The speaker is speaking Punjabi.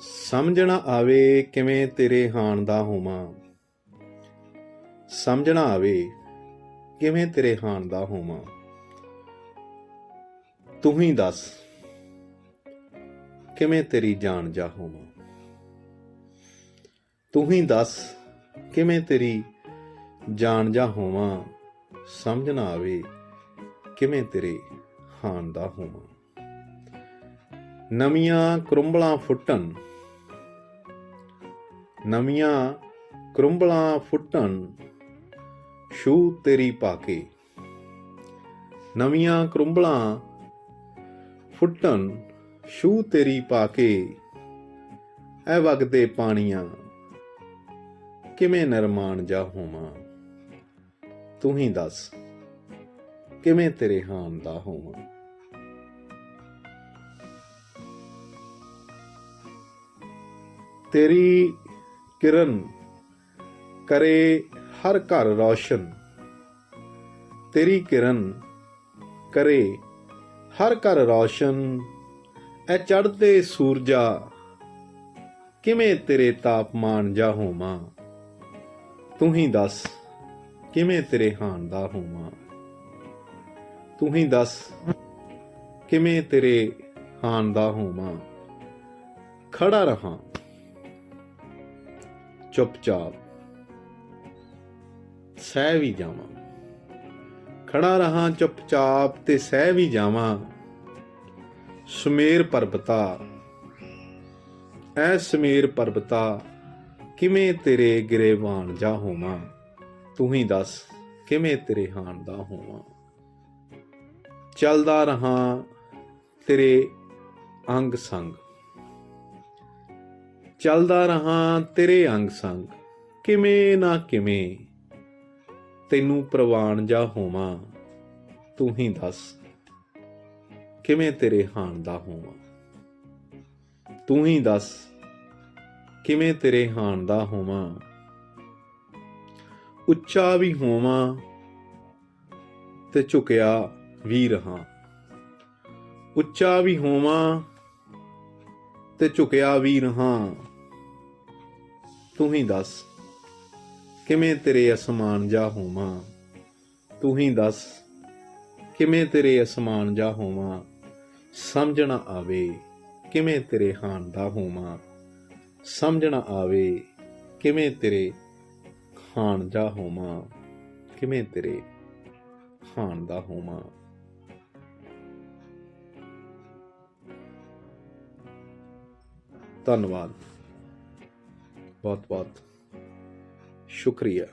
ਸਮਝਣਾ ਆਵੇ ਕਿਵੇਂ ਤੇਰੇ ਹਾਣ ਦਾ ਹੋਵਾਂ। ਸਮਝਣਾ ਆਵੇ ਕਿਵੇਂ ਤੇਰੇ ਹਾਣ ਦਾ ਹੋਵਾਂ। ਤੂੰ ਹੀ ਦੱਸ ਕਿਵੇਂ ਤੇਰੀ ਜਾਣ ਜਾ ਹੋਵਾਂ। ਤੂੰ ਹੀ ਦੱਸ ਕਿਵੇਂ ਤੇਰੀ ਜਾਣ ਜਾ ਹੋਵਾਂ। ਸਮਝ ਨਾ ਆਵੇ ਕਿਵੇਂ ਤੇਰੇ ਹਾਨ ਦਾ ਹੋਵਾਂ। ਨਵੀਆਂ ਕਰੁੰਬਲਾਂ ਫੁੱਟਣ। ਨਵੀਆਂ ਕਰੁੰਬਲਾਂ ਫੁੱਟਣ ਛੂ ਤੇਰੀ ਪਾਕੇ। ਨਵੀਆਂ ਕਰੁੰਬਲਾਂ ਫੁੱਟਣ ਛੂ ਤੇਰੀ ਪਾਕੇ। ਐ ਵਗਦੇ ਪਾਣੀਆਂ, ਕਿਵੇਂ ਨਿਰਮਾਣ ਜਾ ਹੋਵਾਂ? ਤੂੰ ਹੀ ਦੱਸ, ਕਿਵੇਂ ਤੇਰੇ ਹਾਨ ਦਾ ਹੋਵਾਂ? ਤੇਰੀ ਕਿਰਨ ਕਰੇ ਹਰ ਘਰ ਰੌਸ਼ਨ। ਤੇਰੀ ਕਿਰਨ ਕਰੇ ਹਰ ਘਰ ਰੌਸ਼ਨ। ਐ ਚੜਦੇ ਸੂਰਜਾ, ਕਿਵੇਂ ਤੇਰੇ ਤਾਪਮਾਨ ਜਾ ਹੋਵਾਂ? ਤੂੰ ਹੀ ਦੱਸ, ਕਿਵੇਂ ਤੇਰੇ ਹਾਨ ਦਾ ਹੋਵਾਂ? ਤੂੰ ਹੀ ਦੱਸ, ਕਿਵੇਂ ਤੇਰੇ ਹਾਨ ਦਾ ਹੋਵਾਂ? ਖੜਾ ਰਹਾ। ਚੁੱਪਚਾਪ। ਸਹਿ ਵੀ ਜਾਵਾਂ। ਖੜਾ ਰਹਾ ਚੁੱਪਚਾਪ ਤੇ ਸਹਿ ਵੀ ਜਾਵਾਂ। ਸੁਮੇਰ ਪਰਬਤਾ। ਐ ਸੁਮੇਰ ਪਰਬਤਾ, ਕਿਵੇਂ ਤੇਰੇ ਗਰੇਵਾਨ ਜਾ ਹੋਵਾਂ? ਤੂੰ ਹੀ ਦੱਸ, ਕਿਵੇਂ ਤੇਰੇ ਹਾਨ ਦਾ ਹੋਵਾਂ? ਚੱਲਦਾ ਰਹਾ ਤੇਰੇ ਅੰਗ ਸੰਗ। ਚੱਲਦਾ ਰਹਾ ਤੇਰੇ ਅੰਗ ਸੰਗ, ਕਿਵੇਂ ਨਾ ਕਿਵੇਂ। ਤੈਨੂੰ ਪ੍ਰਵਾਨ ਜਾ ਹੋਵਾਂ, ਤੂੰ ਹੀ ਦੱਸ ਕਿਵੇਂ ਤੇਰੇ ਹਾਣ ਦਾ ਹੋਵਾਂ। ਤੂੰ ਹੀ ਦੱਸ ਕਿਵੇਂ ਤੇਰੇ ਹਾਣ ਦਾ ਹੋਵਾਂ। ਉੱਚਾ ਵੀ ਹੋਵਾਂ ਤੇ ਝੁਕਿਆ ਵੀ ਰਹਾ। ਉੱਚਾ ਵੀ ਹੋਵਾਂ ਤੇ ਝੁਕਿਆ ਵੀ ਰਹਾ। ਤੂੰ ਹੀ ਦੱਸ, ਕਿਵੇਂ ਤੇਰੇ ਅਸਮਾਨ ਜਾ ਹੋਵਾਂ? ਤੂੰ ਹੀ ਦੱਸ, ਕਿਵੇਂ ਤੇਰੇ ਅਸਮਾਨ ਜਾ ਹੋਵਾਂ? ਸਮਝਣਾ ਆਵੇ, ਕਿਵੇਂ ਤੇਰੇ ਹਾਨ ਦਾ ਹੋਵਾਂ? ਸਮਝਣਾ ਆਵੇ, ਕਿਵੇਂ ਤੇਰੇ ਹਾਨ ਜਾ ਹੋਵਾਂ? ਕਿਵੇਂ ਤੇਰੇ ਹਾਨ ਦਾ ਹੋਵਾਂ? ਧੰਨਵਾਦ। ਬਹੁਤ ਬਹੁਤ ਸ਼ੁਕਰੀਆ।